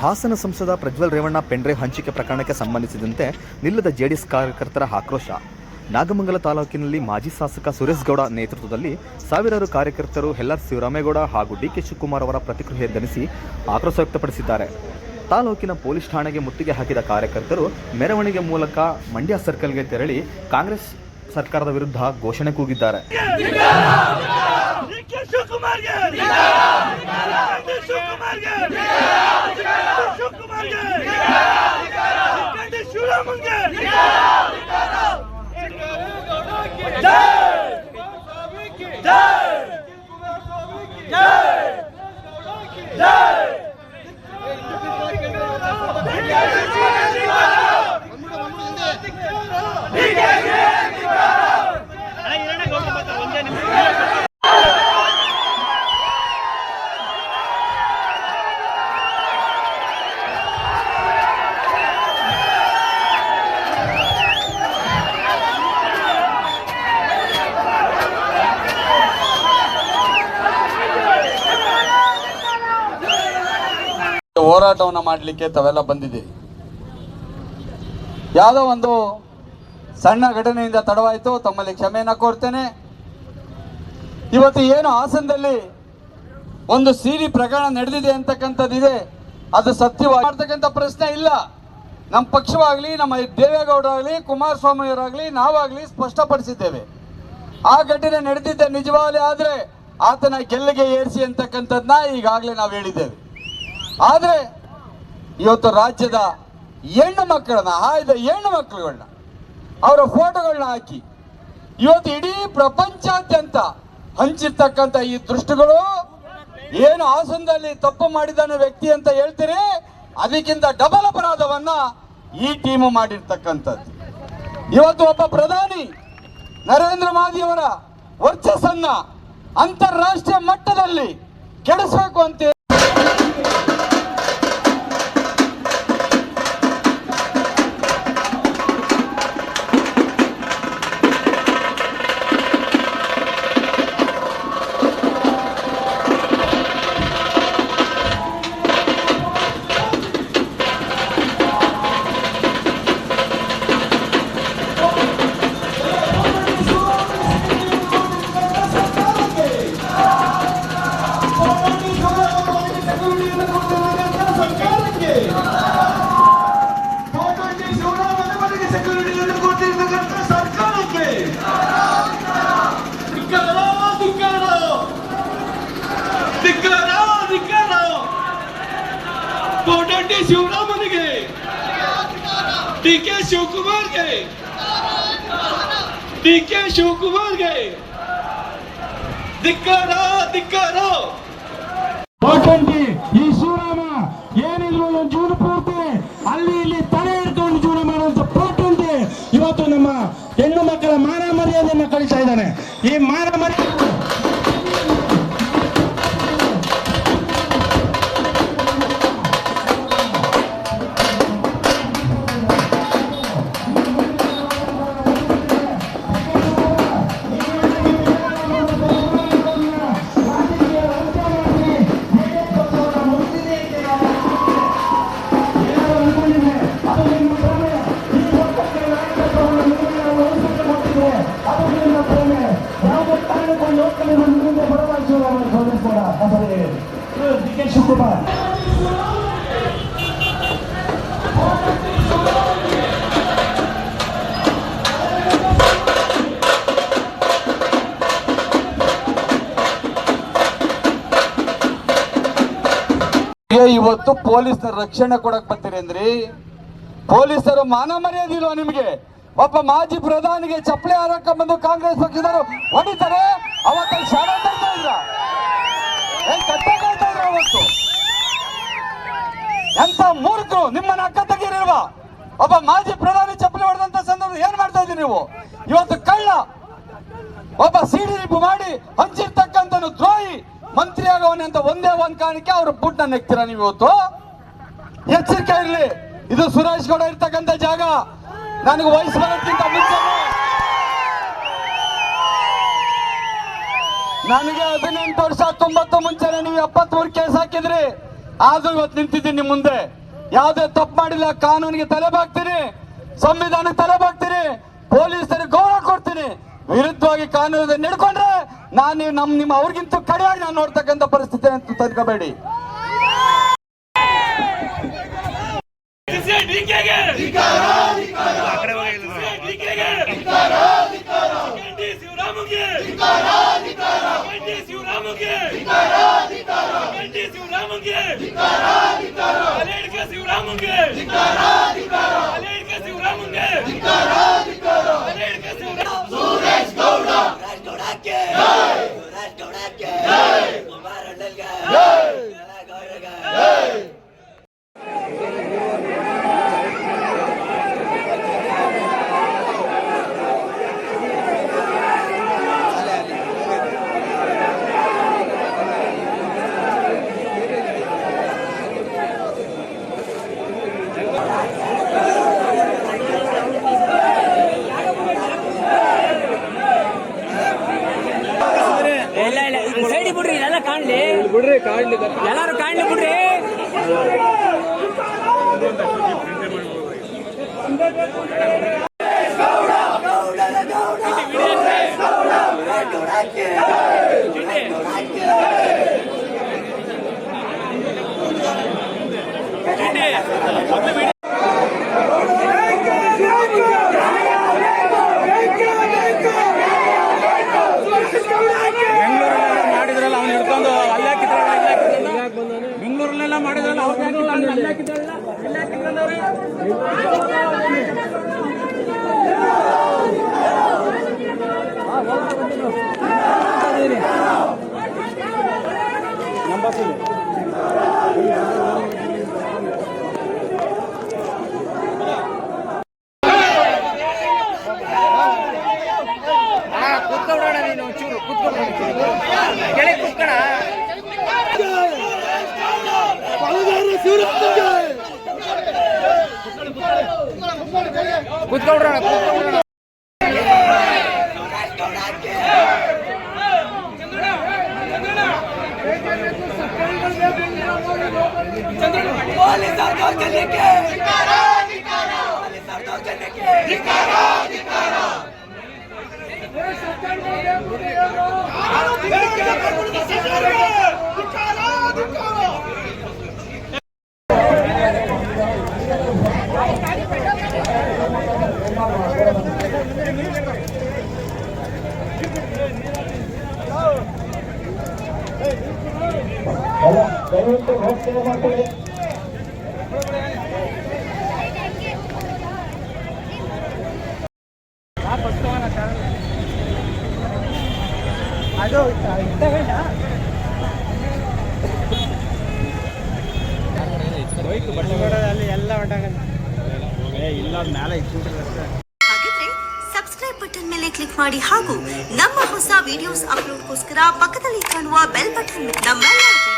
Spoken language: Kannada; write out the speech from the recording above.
ಹಾಸನ ಸಂಸದ ಪ್ರಜ್ವಲ್ ರೇವಣ್ಣ ಪೆಂಡ್ರೈವ್ ಹಂಚಿಕೆ ಪ್ರಕರಣಕ್ಕೆ ಸಂಬಂಧಿಸಿದಂತೆ ನಿಲ್ಲದ ಜೆಡಿಎಸ್ ಕಾರ್ಯಕರ್ತರ ಆಕ್ರೋಶ. ನಾಗಮಂಗಲ ತಾಲೂಕಿನಲ್ಲಿ ಮಾಜಿ ಶಾಸಕ ಸುರೇಶ್ ಗೌಡ ನೇತೃತ್ವದಲ್ಲಿ ಸಾವಿರಾರು ಕಾರ್ಯಕರ್ತರು ಹೆಲ್ಲಾರ್ ಶಿವರಾಮೇಗೌಡ ಹಾಗೂ ಡಿಕೆ ಶಿವಕುಮಾರ್ ಅವರ ಪ್ರತಿಕ್ರಿಯೆ ಧರಿಸಿ ಆಕ್ರೋಶ ವ್ಯಕ್ತಪಡಿಸಿದ್ದಾರೆ. ತಾಲೂಕಿನ ಪೊಲೀಸ್ ಠಾಣೆಗೆ ಮುತ್ತಿಗೆ ಹಾಕಿದ ಕಾರ್ಯಕರ್ತರು ಮೆರವಣಿಗೆ ಮೂಲಕ ಮಂಡ್ಯ ಸರ್ಕಲ್ಗೆ ತೆರಳಿ ಕಾಂಗ್ರೆಸ್ ಸರ್ಕಾರದ ವಿರುದ್ಧ ಘೋಷಣೆ ಕೂಗಿದ್ದಾರೆ. ಶಿವಕುಮಾರ್ಗೆ! ಶಿವಕುಮಾರ್ಗೆ ಶಿವರಾಮನ್ಗೆ ಜೈ ಜೈ ಜೈ ಹೋರಾಟವನ್ನು ಮಾಡಲಿಕ್ಕೆ ತಾವೆಲ್ಲ ಬಂದಿದ್ದೀರಿ. ಯಾವುದೋ ಒಂದು ಸಣ್ಣ ಘಟನೆಯಿಂದ ತಡವಾಯಿತು, ತಮ್ಮಲ್ಲಿ ಕ್ಷಮೆಯನ್ನು ಕೋರ್ತೇನೆ. ಇವತ್ತು ಏನು ಹಾಸನದಲ್ಲಿ ಒಂದು ಸೀರಿ ಪ್ರಕರಣ ನಡೆದಿದೆ ಅಂತಕ್ಕಂಥದ್ದಿದೆ. ಅದು ಸತ್ಯವಾಗಿರ್ತಕ್ಕಂಥ ಪ್ರಶ್ನೆ ಇಲ್ಲ. ನಮ್ಮ ಪಕ್ಷವಾಗಲಿ, ನಮ್ಮ ದೇವೇಗೌಡರಾಗಲಿ, ಕುಮಾರಸ್ವಾಮಿಯವರಾಗಲಿ, ನಾವಾಗಲಿ ಸ್ಪಷ್ಟಪಡಿಸಿದ್ದೇವೆ. ಆ ಘಟನೆ ನಡೆದಿದ್ದೆ ನಿಜವಾಗಲೇ ಆದರೆ ಆತನ ಗೆಲ್ಲಿಗೆ ಏರಿಸಿ ಅಂತಕ್ಕಂಥದ್ದನ್ನ ಈಗಾಗಲೇ ನಾವು ಹೇಳಿದ್ದೇವೆ. ಆದರೆ ಇವತ್ತು ರಾಜ್ಯದ ಹೆಣ್ಣು ಮಕ್ಕಳನ್ನ, ಆಯ್ದ ಹೆಣ್ಣು ಮಕ್ಕಳುಗಳನ್ನ ಅವರ ಫೋಟೋಗಳನ್ನ ಹಾಕಿ, ಇವತ್ತು ಇಡೀ ಪ್ರಪಂಚಾದ್ಯಂತ ಹಂಚಿರ್ತಕ್ಕಂಥ ಈ ದೃಷ್ಟಿಗಳು ಏನು ಹಾಸನದಲ್ಲಿ ತಪ್ಪು ಮಾಡಿದಾನೆ ವ್ಯಕ್ತಿ ಅಂತ ಹೇಳ್ತೀರಿ? ಅದಕ್ಕಿಂತ ಡಬಲ್ ಅಪರಾಧವನ್ನ ಈ ಟೀಮು ಮಾಡಿರ್ತಕ್ಕಂಥದ್ದು. ಇವತ್ತು ಒಬ್ಬ ಪ್ರಧಾನಿ ನರೇಂದ್ರ ಮೋದಿಯವರ ವರ್ಚಸ್ಸನ್ನ ಅಂತಾರಾಷ್ಟ್ರೀಯ ಮಟ್ಟದಲ್ಲಿ ಕೆಡಿಸಬೇಕು ಅಂತ ¡Declarado, Ducado! ¡Declarado, Ducado! कोटंटी Sivaraman गए टीके शिवकुमार गए टीके शिवकुमार गए धिक्कारा धिक्कारा कोटंटी ಇವತ್ತು ಪೊಲೀಸರ ರಕ್ಷಣೆ ಕೊಡಕ್ ಬರ್ತೀರಿ ಅಂದ್ರಿ? ಪೊಲೀಸರು ಮಾನ ಮರ್ಯಾದೆ ಇಲ್ವಾ ನಿಮಗೆ? ಒಬ್ಬ ಮಾಜಿ ಪ್ರಧಾನಿಗೆ ಚಪ್ಪಲಿ ಹಾರಕ ಬಂದು ಕಾಂಗ್ರೆಸ್ ಪಕ್ಷದವರು ಹೊಡಿತಾರೆ ಅವತ್ತ ಶಾಲೆ ಅವತ್ತು. ಎಂತ ಮೂರ್ಖರು ನಿಮ್ಮನ್ನ ಅಕ್ಕ ತಗಿರಿರುವ ಒಬ್ಬ ಮಾಜಿ ಪ್ರಧಾನಿ ಚಪ್ಪಲಿ ಹೊಡೆದಂತ ಸಂದರ್ಭ ಏನ್ ಮಾಡ್ತಾ ಇದ್ದೀರಿ ನೀವು? ಇವತ್ತು ಕಳ್ಳ ಒಬ್ಬ ಸಿಡಿರಿಪು ಮಾಡಿ ಹಂಚಿರ್ತಕ್ಕಂಥ ದ್ರೋಹಿ, ಮಂತ್ರಿ ಆಗವನೆ ಅಂತ ಒಂದೇ ಒಂದ್ ಕಾರಣಕ್ಕೆ ಅವ್ರ ಪುಟ್ಟ ನೆಕ್ತೀರಾ ನೀವು ಇವತ್ತು? ಎಚ್ಚರಿಕೆ ಇರಲಿ. ಇದು ಸುರೇಶ್ ಗೌಡ ಇರ್ತಕ್ಕಂಥ ಜಾಗ. ನನಗೆ ವಯಸ್ಸು ಬರೋದ್ಕಿಂತ ಮುಂಚೆ ನನಗೆ ಹದಿನೆಂಟು ವರ್ಷ ತೊಂಬತ್ತು ಮುಂಚೆನೆ ನೀವು ಎಪ್ಪತ್ಮೂರು ಕೇಸ್ ಹಾಕಿದ್ರಿ. ಆದ್ರೂ ಇವತ್ತು ನಿಂತಿದ್ದೀನಿ ನಿಮ್ಮ ಮುಂದೆ. ಯಾವುದೇ ತಪ್ಪು ಮಾಡಿಲ್ಲ ಕಾನೂನಿಗೆ ತಲೆ ಬಾಗ್ತೀನಿ ಸಂವಿಧಾನಕ್ಕೆ ತಲೆ ಬಾಗ್ತೀನಿ ಪೊಲೀಸರಿಗೆ ಗೌರವ ಕೊಡ್ತೀನಿ. ವಿರುದ್ಧವಾಗಿ ಕಾನೂನು ನಡ್ಕೊಂಡ್ರೆ ನಾನು ನೀವು ನಮ್ ನಿಮ್ಮ ಅವ್ರಿಗಿಂತ ಕಡೆಯಾಗಿ ನಾನು ನೋಡ್ತಕ್ಕಂಥ ಪರಿಸ್ಥಿತಿ ಅಂತ ತಂದ್ಕೋಬೇಡಿ. ಶಿವರಾಮಂಗೆ. ಡಿ ಶಿವರಾಮಂಗೆ ಡಿ ಶಿವರಾಮಂಗೆ ಅಲೇಡ್ಕ ಶಿವರಾಮಂಗೆ ಅಲೇಡ್ಕ ಶಿವರಾಮಂಗೆ ಕಾಣ್ಲಿ ಎಲ್ಲಾರು ಕಾಣ್ಲಿ ಬಿಡ್ರಿ ಮಾಡಿದ್ರಲ್ಲ ಎಲ್ಲ ಕಿತ್ತಲ್ಲ ಎಲ್ಲ ಕಿತ್ತಲ್ಲ আলী সরদার জলিকে আলী সরদার জলিকে ভক্ত ಹಾಗಿದ್ರೆ ಸಬ್ಸ್ಕ್ರೈಬ್ ಬಟನ್ ಮೇಲೆ ಕ್ಲಿಕ್ ಮಾಡಿ ಹಾಗೂ ನಮ್ಮ ಹೊಸ ವಿಡಿಯೋಸ್ ಅಪ್ಲೋಡ್ಗೋಸ್ಕರ ಪಕ್ಕದಲ್ಲಿ ಕಾಣುವ ಬೆಲ್ ಬಟನ್ ವಿಡಿಯೋಗಳನ್ನ